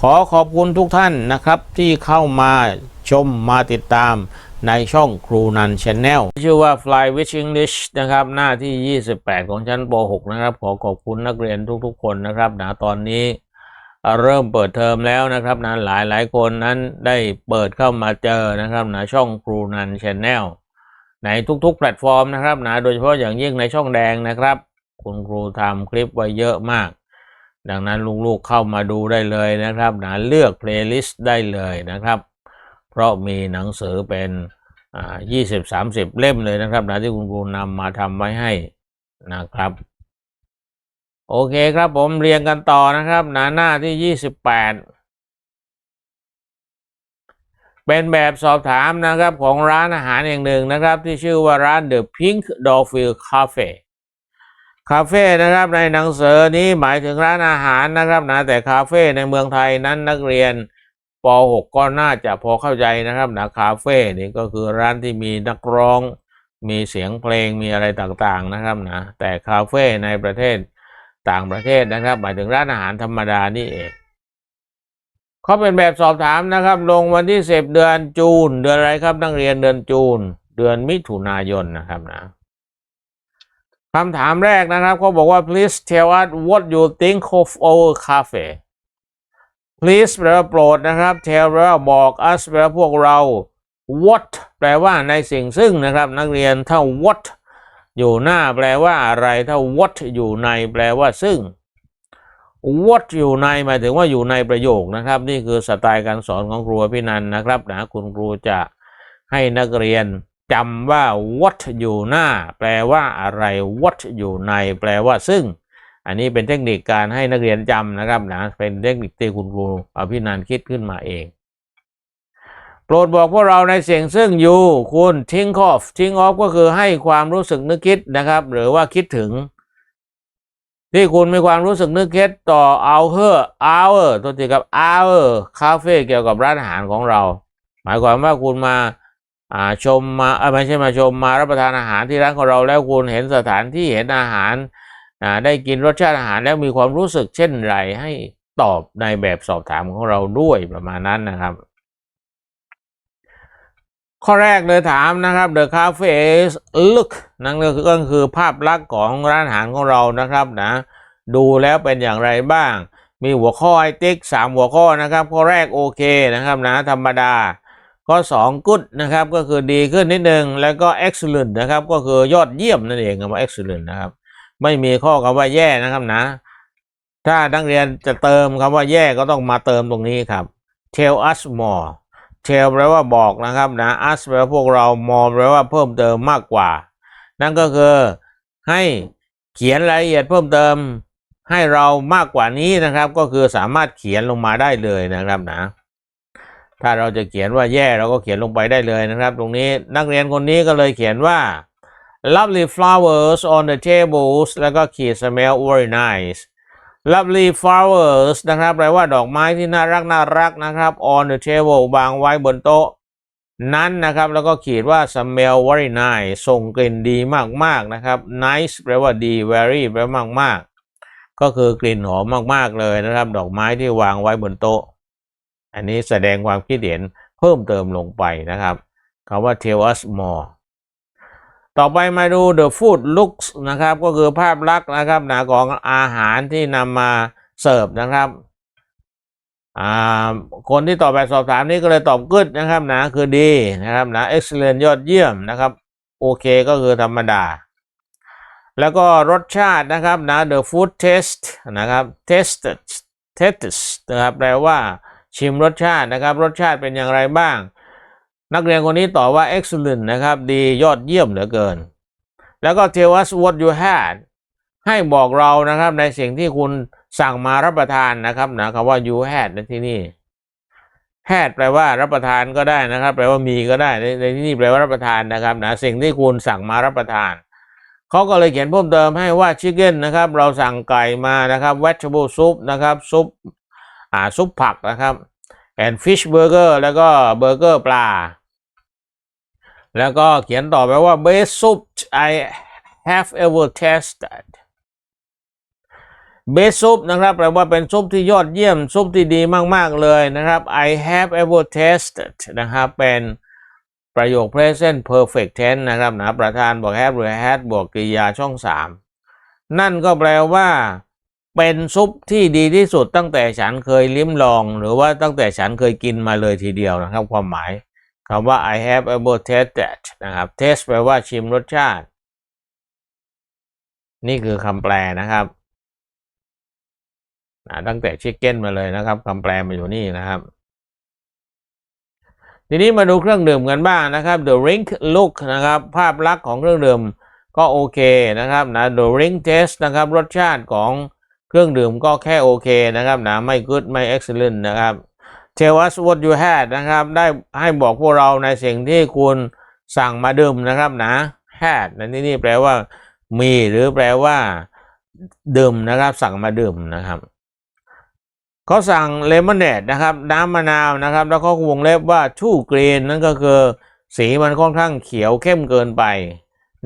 ขอขอบคุณทุกท่านนะครับที่เข้ามาชมมาติดตามในช่องครูนันชแนลชื่อว่า Fly with English นะครับ หน้าที่ 28 ของชั้นป .6 นะครับ ขอขอบคุณนักเรียนทุกๆ คนนะครับนะตอนนี้เริ่มเปิดเทอมแล้วนะครับนะหลายหลายๆคนนั้นได้เปิดเข้ามาเจอนะครับนะช่องครูนันชแนลในทุกๆ แพลตฟอร์มนะครับนะโดยเฉพาะอย่างยิ่งในช่องแดงนะครับ คุณครูทำคลิปไว้เยอะมาก ดังนั้นลูกๆเข้ามาดูได้เลยนะครับนะเลือกเพลย์ลิสต์ได้เลยนะครับ เพราะมีหนังสือเป็นอ่ายี่สิบสามสิบเล่มเลยนะครับนะที่คุณครูนำมาทำไว้ให้นะครับ โอเคครับผมเรียงกันต่อนะครับหนาหน้าที่ยี่สิบแปดเป็นแบบสอบถามนะครับของร้านอาหารแห่งหนึ่งนะครับ ที่ชื่อว่าร้าน The Pink Dolphin Cafe คาเฟ่นะครับในหนังสือนี้หมายถึงร้านอาหารนะครับนะแต่คาเฟ่ในเมืองไทยนั้นนักเรียนป .6 ก็น่าจะพอเข้าใจนะครับนะคาเฟ่นี่ก็คือร้านที่มีนักร้อง มีเสียงเพลงมีอะไรต่างๆนะครับนะแต่คาเฟ่ในประเทศต่างประเทศนะครับ หมายถึงร้านอาหารธรรมดานี่เองเขาเป็นแบบสอบถามนะครับ ลงวันที่10เดือนจูน เดือนอะไรครับนักเรียนเดือนจูน เดือนมิถุนายนนะครับนะ คำถามแรกนะครับเขาบอกว่า please tell us what you think of our cafe please แปลว่าโปรดนะครับ tell แปลว่าบอก us แปลว่าพวกเรา what แปลว่าในสิ่งซึ่งนะครับ นักเรียนถ้า what อยู่หน้าแปลว่าอะไรถ้า what อยู่ในแปลว่าซึ่ง what อยู่ในหมายถึงว่าอยู่ในประโยคนะครับ นี่คือสไตล์การสอนของครูพี่นันนะครับนะคุณครูจะให้นักเรียน จำว่า what อยู่หน้า แปลว่าอะไร what อยู่ใน แปลว่าซึ่ง อันนี้เป็นเทคนิคการให้นักเรียนจำนะครับนะเป็นเทคนิคที่คุณครูอภินันคิดขึ้นมาเอง โปรดบอกพวกเราในเสียงซึ่งอยู่ คุณ think of think of ก็คือให้ความรู้สึกนึกคิดนะครับ หรือว่าคิดถึง ที่คุณมีความรู้สึกนึกคิดต่อ our our ตัวทีกับ our cafe เกี่ยวกับร้านอาหารของเรา หมายความว่าคุณมา อ่าชมมาไม่ใช่มาชมมารับประทานอาหารที่ร้านของเราแล้วคุณเห็นสถานที่เห็นอาหารอ่าได้กินรสชาติอาหารแล้วมีความรู้สึกเช่นไรให้ตอบในแบบสอบถามของเราด้วยประมาณนั้นนะครับ ข้อแรกเลยถามนะครับ The Cafe look นั่นก็คือก็คือภาพลักษณ์ของร้านอาหารของเรานะครับนะดูแล้วเป็นอย่างไรบ้าง มีหัวข้อไอติ๊กสามหัวข้อนะครับ ข้อแรกโอเคนะครับนะธรรมดา ข้อ2 good นะครับก็คือดีขึ้นนิดนึง แล้วก็ excellent นะครับก็คือยอดเยี่ยมนั่นเองคำว่า excellent นะครับไม่มีข้อคำว่าแย่นะครับนะ ถ้านักเรียนจะเติมคำว่าแย่ก็ต้องมาเติมตรงนี้ครับ tell us more tell แปลว่าบอกนะครับนะ us แปลว่าพวกเรา more แปลว่าเพิ่มเติมมากกว่า นั่นก็คือให้เขียนรายละเอียดเพิ่มเติมให้เรามากกว่านี้นะครับ ก็คือสามารถเขียนลงมาได้เลยนะครับนะ ถ้าเราจะเขียนว่าแย่เราก็เขียนลงไปได้เลยนะครับ ตรงนี้นักเรียนคนนี้ก็เลยเขียนว่า lovely flowers on the tables แล้วก็ขีด smell very nice lovely flowers นะครับแปลว่าดอกไม้ที่น่ารักน่ารักนะครับ on the table วางไว้บนโต๊ะ นั้นนะครับแล้วก็ขีดว่า smell very nice ส่งกลิ่นดีมากๆนะครับ nice แปลว่าดี very แปลว่ามากๆ ก็คือกลิ่นหอมมากๆเลยนะครับ ดอกไม้ที่วางไว้บนโต๊ะ อันนี้แสดงความคิดเห็นเพิ่มเติมลงไปนะครับคำว่า tell us more ต่อไปมาดู the food looks นะครับ ก็คือภาพลักษณ์นะครับหนะของอาหารที่นำมาเสิร์ฟนะครับคนที่ตอบแบบสอบถามนี้ก็เลยตอบ good นะครับหนะคือดีนะครับหนะ excellent ยอดเยี่ยมนะครับโอเคก็คือธรรมดา แล้วก็รสชาตินะครับนะ the food taste นะครับ tasted tastes นะครับแปลว่า ชิมรสชาตินะครับ รสชาติเป็นอย่างไรบ้าง นักเรียนคนนี้ตอบว่า excellent นะครับ ดียอดเยี่ยมเหลือเกิน แล้วก็ tell us what you had ให้บอกเรานะครับในสิ่งที่คุณสั่งมารับประทานนะครับนะคำว่า you had ในที่นี่ had แปลว่ารับประทานก็ได้นะครับ แปลว่ามีก็ได้ในในที่นี่แปลว่ารับประทานนะครับนะสิ่งที่คุณสั่งมารับประทานเขาก็เลยเขียนเพิ่มเติมให้ว่า chicken นะครับ เราสั่งไก่มานะครับ vegetable soup นะครับซุป อ่าซุปผักนะครับ and fish burger แล้วก็เบอร์เกอร์ปลา แล้วก็เขียนต่อไปว่า best soup I have ever tasted เบสซุปนะครับแปลว่าเป็นซุปที่ยอดเยี่ยมซุปที่ดีมากๆเลยนะครับ I have ever tasted นะครับเป็นประโยค present perfect tense นะครับนะประธานบวก have หรือ had บวกกริยาช่อง 3 นั่นก็แปลว่า เป็นซุปที่ดีที่สุดตั้งแต่ฉันเคยลิ้มลอง หรือว่าตั้งแต่ฉันเคยกินมาเลยทีเดียวนะครับ ความหมายคำว่า I have ever tasted นะครับ taste แปลว่าชิมรสชาติ นี่คือคำแปลนะครับนะตั้งแต่ชิคเก้นมาเลยนะครับคำแปลมาอยู่นี่นะครับ ทีนี้มาดูเครื่องดื่มกันบ้างนะครับ The Drink Look นะครับ ภาพลักษณ์ของเครื่องดื่มก็โอเคนะครับนะ The Drink Taste นะครับ รสชาติของ เครื่องดื่มก็แค่โอเคนะครับนะไม่ good ไม่ excellent นะครับ Tell us what you had นะครับ ได้ให้บอกพวกเราในสิ่งที่คุณสั่งมาดื่มนะครับนะ had ในที่นี่แปลว่า มีหรือแปลว่าดื่มนะครับ สั่งมาดื่มนะครับเขาสั่งเลมอนเนดนะครับ น้ำมะนาวนะครับ แล้วก็วงเล็บว่า too green นั่นก็คือสีมันค่อนข้างเขียวเข้มเกินไป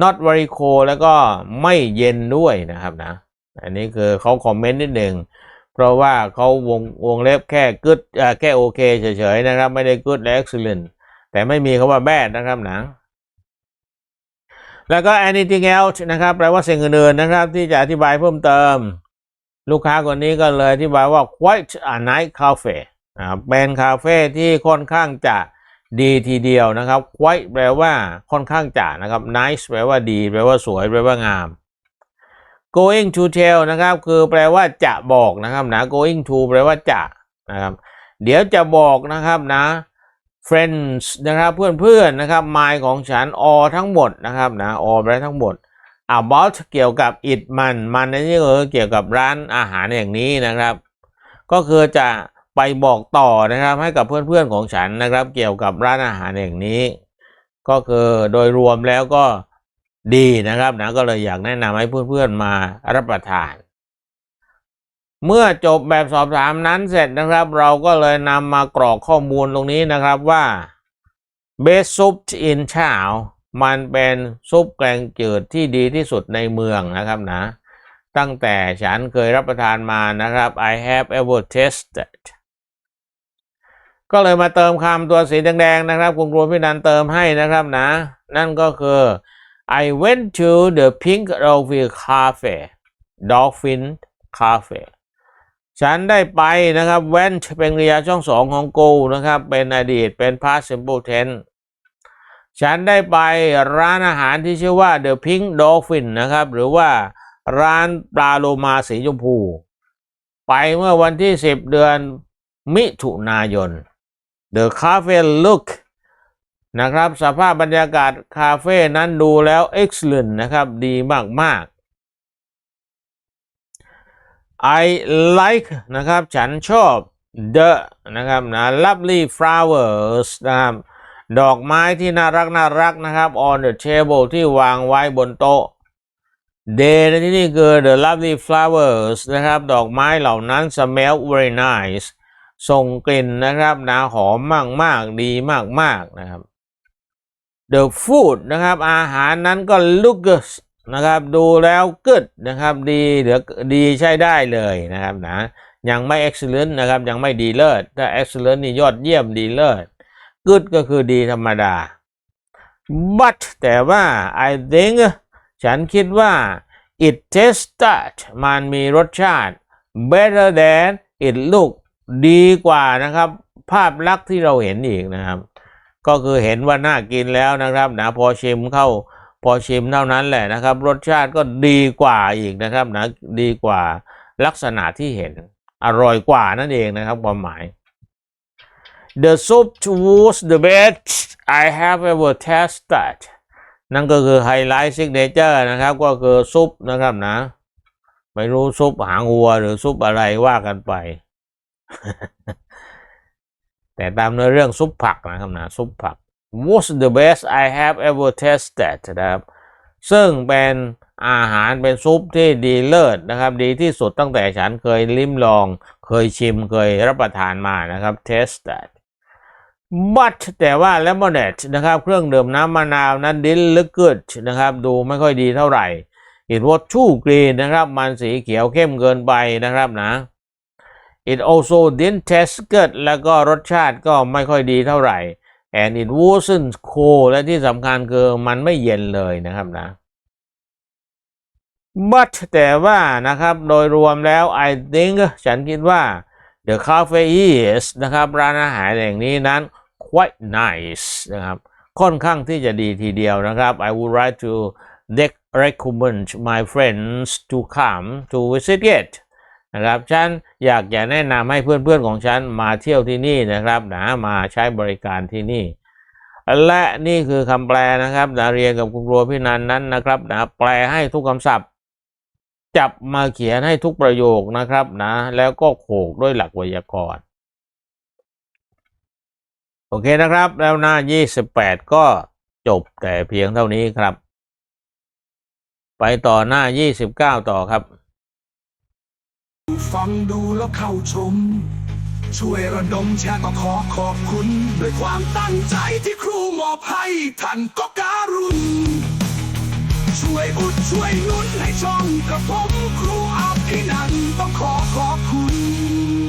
not very cold แล้วก็ไม่เย็นด้วยนะครับนะ อันนี้คือเขาคอมเมนต์นิดหนึ่งเพราะว่าเขาวงวงเล็บแค่ good เอ่อแค่โอเคเฉยๆนะครับ ไม่ได้ good และ excellent แต่ไม่มีคำว่า bad นะครับหนะแล้วก็ anything else นะครับแปลว่าสิ่งอื่นๆนะครับ ที่จะอธิบายเพิ่มเติม ลูกค้าคนนี้ก็เลยอธิบายว่า quite a nice cafe นะครับเป็นคาเฟ่ที่ค่อนข้างจะดีทีเดียวนะครับ quite แปลว่าค่อนข้างจะนะครับ nice แปลว่าดี แปลว่าสวย แปลว่างาม going to tell นะครับ คือแปลว่าจะบอกนะครับนะ going to แปลว่าจะนะครับ เดี๋ยวจะบอกนะครับนะ friends นะครับเพื่อนๆนะครับ my ของฉัน all ทั้งหมดนะครับนะ all แปลทั้งหมด about เกี่ยวกับ it มัน มันนี่ก็เกี่ยวกับร้านอาหารอย่างนี้นะครับ ก็คือจะไปบอกต่อนะครับให้กับเพื่อนๆของฉันนะครับ เกี่ยวกับร้านอาหารอย่างนี้ ก็คือโดยรวมแล้วก็ ดีนะครับนะก็เลยอยากแนะนำให้เพื่อนๆมารับประทาน เมื่อจบแบบสอบถามนั้นเสร็จนะครับ เราก็เลยนำมากรอกข้อมูลตรงนี้นะครับว่า best soup in town มันเป็นซุปแกงจืดที่ดีที่สุดในเมืองนะครับนะ ตั้งแต่ฉันเคยรับประทานมานะครับ I have ever tasted ก็เลยมาเติมคำตัวสีแดงๆนะครับ คุณครูพี่นันเติมให้นะครับนะ นั่นก็คือ I went to the Pink Dolphin Cafe Dolphin Cafe ฉันได้ไปนะครับ went เป็นกริยาช่องสองของ go นะครับ เป็นอดีตเป็น past simple tense ฉันได้ไปร้านอาหารที่ชื่อว่า The Pink Dolphin นะครับ หรือว่าร้านปลาโลมาสีชมพู ไปเมื่อวันที่ 10 เดือนมิถุนายน The Cafe looked นะครับ สภาพบรรยากาศคาเฟ่นั้นดูแล้ว excellent นะครับ ดีมาก ๆ I like นะครับ ฉันชอบ the นะครับนะ lovely flowers นะครับ ดอกไม้ที่น่ารักน่ารักนะครับ on the table ที่วางไว้บนโต๊ะ They ในที่นี่คือ the lovely flowers นะครับ ดอกไม้เหล่านั้น smell very nice ส่งกลิ่นนะครับนะหอมมากมากๆดีมากมาก ๆ นะครับ The food นะครับ อาหารนั้นก็ look good นะครับ ดูแล้ว good นะครับ ดีเหลือดีใช้ได้เลยนะครับนะ ยังไม่ excellent นะครับ ยังไม่ดีเลิศ ถ้า excellent นี่ยอดเยี่ยมดีเลิศ good ก็คือดีธรรมดา but แต่ว่า I think ฉันคิดว่า it tasted มันมีรสชาติ better than it look ดีกว่านะครับ ภาพลักษณ์ที่เราเห็นอีกนะครับ ก็คือเห็นว่าน่ากินแล้วนะครับนะพอชิมเข้าพอชิมเท่านั้นแหละนะครับ รสชาติก็ดีกว่าอีกนะครับนะดีกว่าลักษณะที่เห็นอร่อยกว่านั่นเองนะครับความหมาย The soup was the best I have ever tasted นั่นก็คือไฮไลท์ซิกเนเจอร์นะครับก็คือซุปนะครับนะ ไม่รู้ซุปหางวัวหรือซุปอะไรว่ากันไป แต่ตามเนื้อเรื่องซุปผักนะครับนะซุปผัก was the best I have ever tasted นะครับซึ่งเป็นอาหารเป็นซุปที่ดีเลิศนะครับ ดีที่สุดตั้งแต่ฉันเคยลิ้มลอง เคยชิมเคยรับประทานมานะครับ tasted but แต่ว่า lemonade นะครับ เครื่องดื่มน้ำมะนาวนั้น didn't look good นะครับ ดูไม่ค่อยดีเท่าไหร่ it was too green นะครับ มันสีเขียวเข้มเกินไปนะครับนะ it also didn't taste good แล้วก็รสชาติก็ไม่ค่อยดีเท่าไหร่ and it wasn't cold และที่สำคัญคือมันไม่เย็นเลยนะครับนะ but แต่ว่านะครับโดยรวมแล้ว I think ฉันคิดว่า the cafe is นะครับร้านอาหารแห่งนี้นั้น quite nice นะครับค่อนข้างที่จะดีทีเดียวนะครับ I would like to recommend my friends to come to visit it นะครับฉันอยากจะแนะนำให้เพื่อนๆของฉันมาเที่ยวที่นี่นะครับนะมาใช้บริการที่นี่ และนี่คือคำแปลนะครับนะเรียนกับคุณครูพี่นันนั้นนะครับนะแปลให้ทุกคำศัพท์ จับมาเขียนให้ทุกประโยคนะครับนะแล้วก็โขกด้วยหลักไวยากรณ์โอเคนะครับ แล้วหน้า 28 ก็จบแต่เพียงเท่านี้ครับ ไปต่อหน้า 29 ต่อครับ ฟังดูแล้วเข้าชม ช่วยระดมแชร์ก็ขอขอบคุณ ด้วยความตั้งใจที่ครูมอบให้ท่านก็การุณ ช่วยอุดช่วยนุนให้ช่องกับผมครูอาภินันต้องขอขอบคุณ